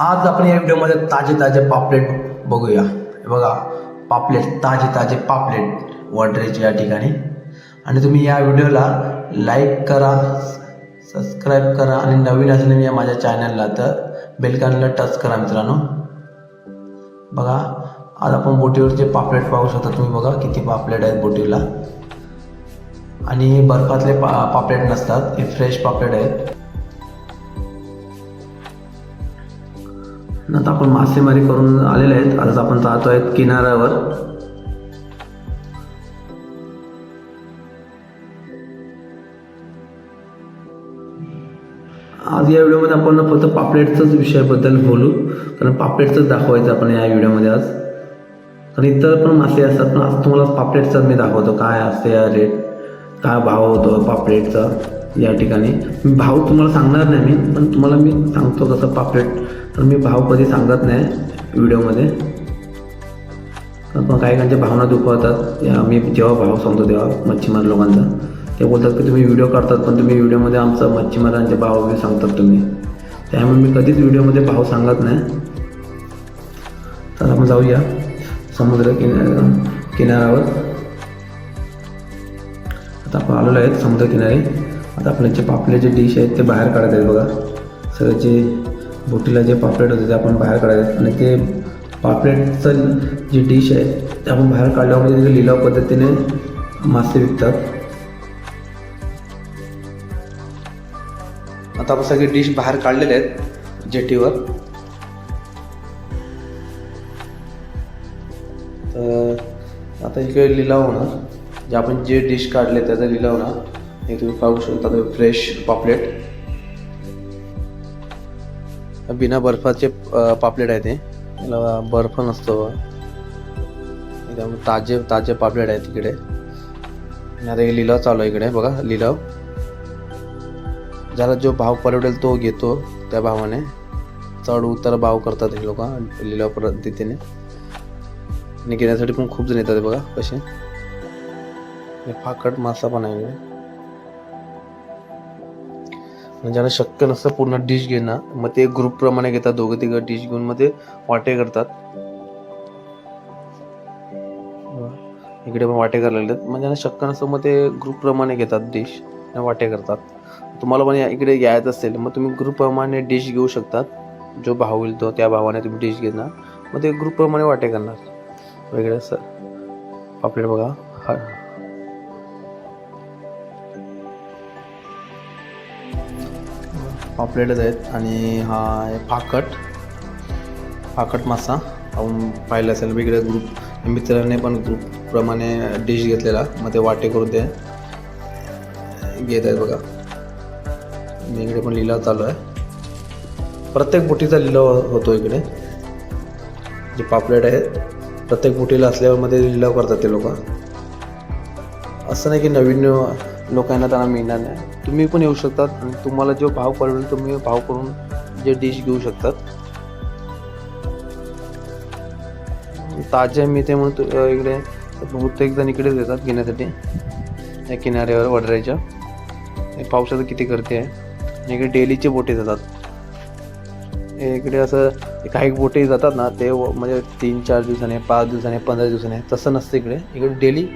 आज आपण या व्हिडिओमध्ये ताजे ताजे पापलेट बघूया. बघा पापलेट ताजे ताजे पापलेट वडरेचे या ठिकाणी. आणि तुम्ही या व्हिडिओला लाईक करा सबस्क्राईब करा आणि नवीन असले या माझ्या चॅनलला तर बेलकानला टच करा मित्रांनो. बघा आज आपण बोटीवरचे पापलेट पाहू शकता तुम्ही बघा किती पापलेट आहेत बोटीला. आणि बर्फातले पा पापलेट नसतात हे फ्रेश पापलेट आहेत. नंतर आपण मासेमारी करून आलेले आहेत. आज आपण जातो आहेत किनाऱ्यावर. आज या व्हिडिओमध्ये आपण फक्त पापलेटचाच विषयाबद्दल बोलू. कारण पापलेटचंच दाखवायचं आपण या व्हिडिओमध्ये आज. आणि इतर पण मासे असतात पण आज तुम्हाला पापलेटचाच मी दाखवतो. काय असते या रेट काय भाव होतो पापलेटचा या ठिकाणी? भाव तुम्हाला सांगणार नाही मी पण तुम्हाला मी सांगतो कसं पापलेट पण मी भाव कधी सांगत नाही व्हिडिओमध्ये. पण काही काहींच्या भावना दुखवतात. या मी जेव्हा भाव सांगतो तेव्हा मच्छीमार लोकांचा. ते बोलतात की तुम्ही व्हिडिओ करतात पण तुम्ही व्हिडिओमध्ये आमचा मच्छीमारांचे भाव वगैरे सांगतात तुम्ही. त्यामुळे मी कधीच व्हिडिओमध्ये भाव सांगत नाही. तर आपण जाऊया समुद्र किनाऱ्या किनाऱ्यावर. आता आपण आलेलो आहेत समुद्र किनारे. आता आपले जे पापले जे डिश आहेत ते बाहेर काढत आहेत बघा. सगळे जे बोटीला जे पापलेट होते ते आपण बाहेर काढत आणि ते पापलेटचं जी डिश आहे ते आपण बाहेर काढल्यामुळे तिथे लिलाव पद्धतीने मासे विकतात. आता आपण सगळे डिश बाहेर काढलेले आहेत जेटीवर. तर आता इकडे लिलाव होणार. जे आपण जे डिश काढले त्याचा लिलाव होणार. हे तुम्ही पाहू शकता तुम्ही फ्रेश पापलेट. बिना बर्फाचे पापलेट आहे ते. याला बर्फ नसतो. त्यामुळे ताजे ताजे पापलेट आहेत इकडे. आता हे लिलाव चालू आहे इकडे बघा लिलाव. ज्याला जो भाव परवडेल तो घेतो त्या भावाने. चढ उतार भाव करतात हे लोक लिलाव पद्धतीने आणि घेण्यासाठी पण खूप जण येतात बघा कसे. फाकट मासा पण आहे इकडे. ज्यांना शक्य नसतं पूर्ण डिश घेणं मग ते ग्रुपप्रमाणे घेतात दोघं तिघं डिश घेऊन मग ते वाटे करतात. इकडे पण वाटे करायला आहेत मग ज्यांना शक्य नसतं मग ते ग्रुपप्रमाणे घेतात डिश वाटे करतात. तुम्हाला पण या- इकडे यायचं असेल मग तुम्ही ग्रुपप्रमाणे डिश घेऊ शकतात. जो भाव होईल तो त्या भावाने तुम्ही डिश घेणार. मग ते ग्रुपप्रमाणे वाटे करणार. वेगळे असं. पापलेट बघा. हा. पापलेटच आहेत आणि हा आहे फाकट. फाकट मासा. आपण पाहिलं असेल वेगळे ग्रुप मित्राने पण ग्रुपप्रमाणे डिश घेतलेला. मग ते वाटे करून ते घेत आहेत बघा. मी इकडे पण लिलाव चालू आहे. प्रत्येक बोटीचा लिलाव होतो इकडे. जे पापलेट आहेत प्रत्येक बोटीला असल्यावर मध्ये लिलाव करतात ते लोक. असं नाही की नवीन लोकांना त्यांना मिळणार नाही. तुम्ही पण येऊ शकतात आणि तुम्हाला जो भाव परवडेल तुम्ही भाव करून जे डिश घेऊ शकतात. ताजे मी ते म्हणून इकडे बहुतेक जण इकडेच येतात घेण्यासाठी. या किनाऱ्यावर वडरायच्या. हे पावसाचं किती करते आहे. इकडे डेलीचे बोटे जातात. इकडे असं काही बोटे जातात ना ते म्हणजे तीन चार दिवसाने पाच दिवसाने पंधरा दिवसाने तसं नसतं इकडे. इकडे डेली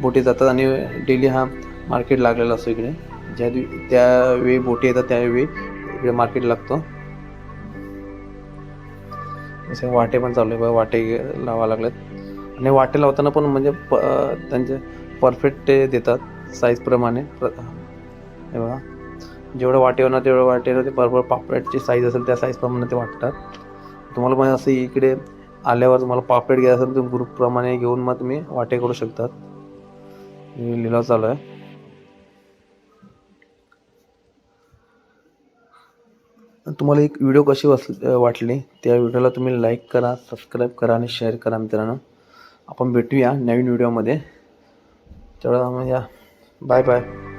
बोटी जातात आणि डेली हा मार्केट लागलेला असतो इकडे. ज्या दिव त्यावेळी बोटी येतात त्यावेळी इकडे मार्केट लागतो. असे वाटे पण चालू आहे बघा वाटे लावा लागलेत. आणि वाटे लावताना पण म्हणजे प त्यांचे परफेक्ट ते देतात साईजप्रमाणे प्र- हे बघा. जेवढं वाटे होणार तेवढं वाटेवर ते बरोबर पापलेटची साईज असेल त्या साईजप्रमाणे ते वाटतात. तुम्हाला पण असं इकडे आल्यावर तुम्हाला पापलेट घ्यायचं असेल तर तुम्ही ग्रुपप्रमाणे घेऊन मग तुम्ही वाटे करू शकतात. लिलाव चालू आहे. तुम्हाला एक व्हिडिओ कशी वस वाटली त्या व्हिडिओला तुम्ही लाईक करा सबस्क्राईब करा आणि शेअर करा मित्रांनो. आपण भेटूया नवीन व्हिडिओमध्ये तेवढं या. Bye bye